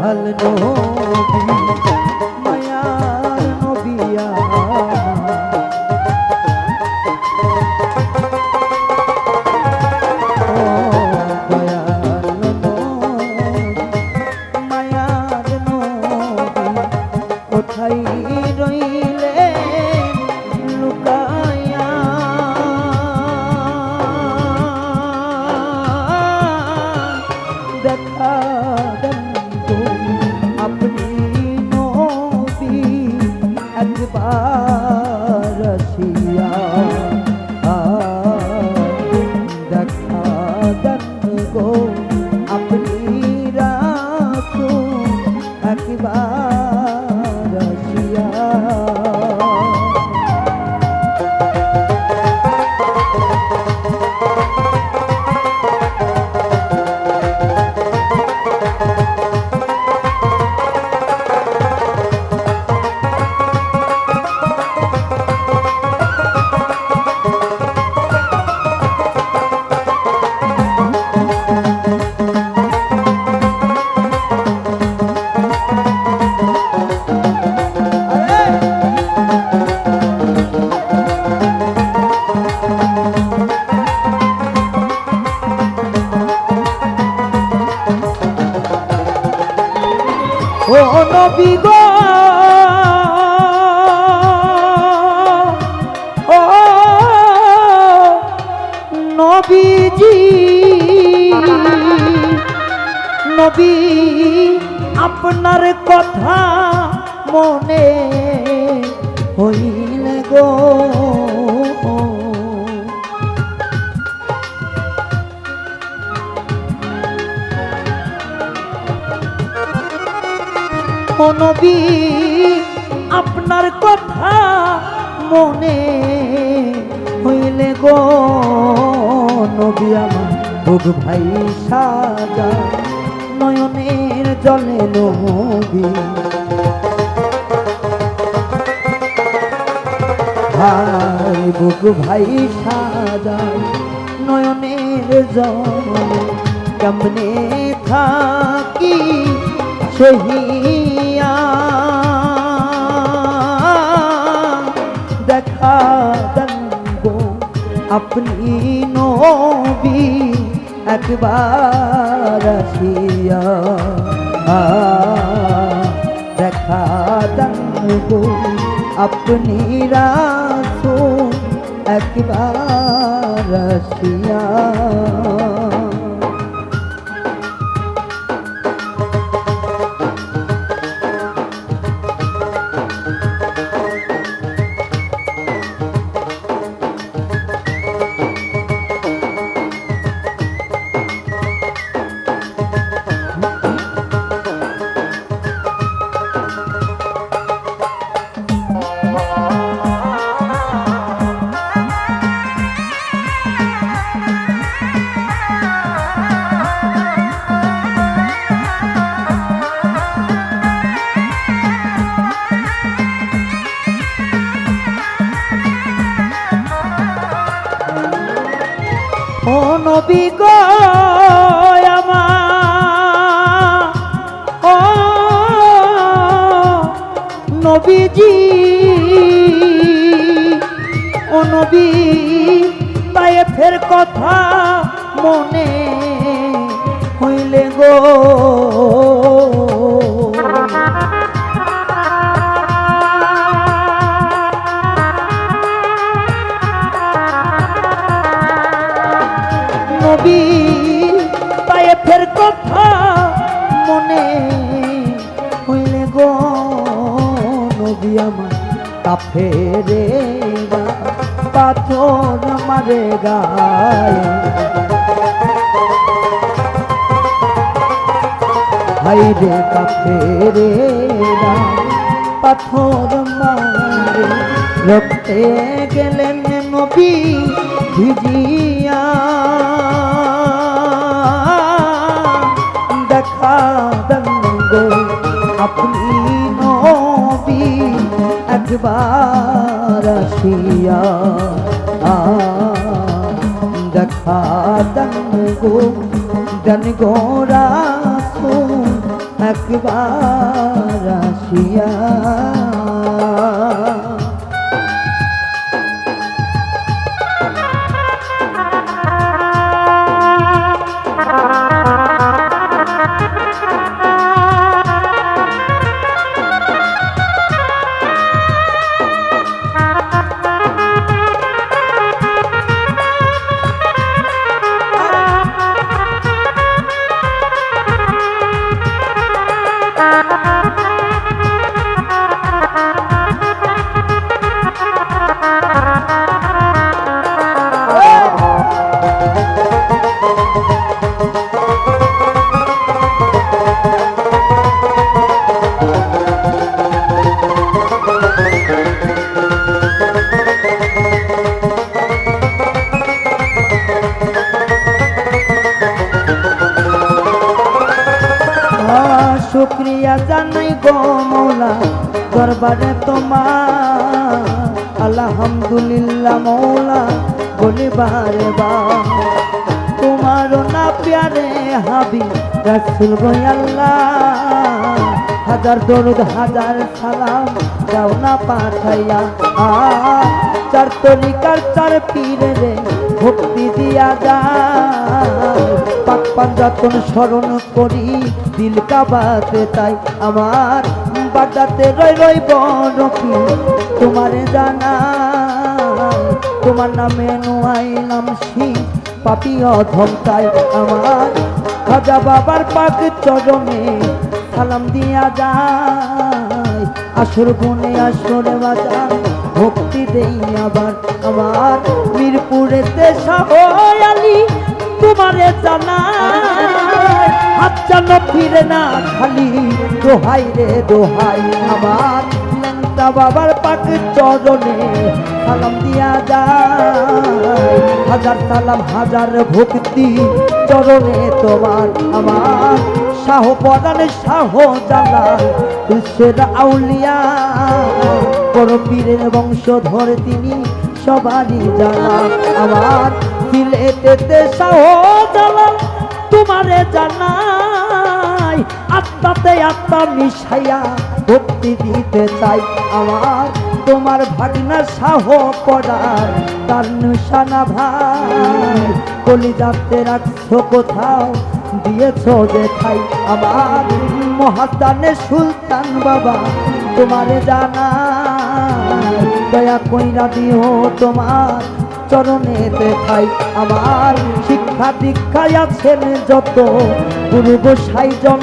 দয়াল নবী একবার নবী গো ও নবীজি নবী আপনার কথা মনে হইলে গো। নবী আপনার কথা মনে হইলে গো নবী আমার? বুক ভাই সাজা নয়নের জলে নবী। ভাই বুক ভাই সাজা নয়নের জলে কেমনে থাকি সহিয়া দেখা দঙ্গো আপনি নবী একবার আসিয়া দেখা দঙ্গো আপনি রাসুল একবার আসিয়া নবী গো আমার। ও নবীজি ও নবী তাই ফের কথা মনে হইলে গো। আমার কাফে রে পাথর মারে গায়ে। হাই রে কাফে রে পাথর মারে রক্তে গেলেন নবী, ভিজিয়া। দেখা দঙ্গ আপনি নবী। একবার আসিয়া দেখা দঙ্গ দন গোরা একবার আসিয়া দরবারে তোমার। আলহামদুলিল্লাহ মৌলা বলিবারে বা তোমার না প্যারে হাবি, রাসুল আল্লাহ। হাজার দরুদ, হাজার সালাম যাও না পাঠাইয়া। চার তরিকার চার পীরে রে ভক্তি দিয়া যায়। পাক পাঞ্জাতন স্মরণ করি, দিল কাবাতে তাই আমার বাদাতে রই রই বনকি তোমারে জানা তোমার নামে নোয়াইলাম সিং পাপি অধম তাই আমার খাজা বাবার পাক চরণে সালাম দিয়া যায়। আসর গুনে আসরে বাজার ভক্তি দেই আবার আমার মিরপুরেতে শাহয়ালি তোমারে জানা হাত যেন ফিরে না খালি, দোহাই রে দোহাই আমার লেংটা বাবার পাক চরণে সালাম দিয়া যায়। হাজার সালাম, হাজার ভক্তি চরণে তোমার আমার শাহ পদানে শাহ জালাল সেরা আউলিয়া। বড় পীরের বংশধর তিনি, সবারই জানা। আমার সিলেটেতে শাহ জালাল, তোমারে জানাই। আত্মাতে আত্মা মিশাইয়া ভক্তি দিতে চাই। আমার তোমার ভাগনা সাহ পড়ার তার নিশানা ভাই। কলিজাতে রাখছো কোথাও দিয়েছ যে খাই আমার সুলতান বাবা জানা দয়া কইরা দিও তোমার আমার শিক্ষা দীক্ষায় আছেন যত গুরু গোসাইজন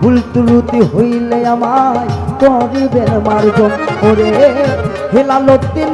ভুল ত্রুটি হইলে আমায় করিবেন মার্জন ওরে হেলালো তিন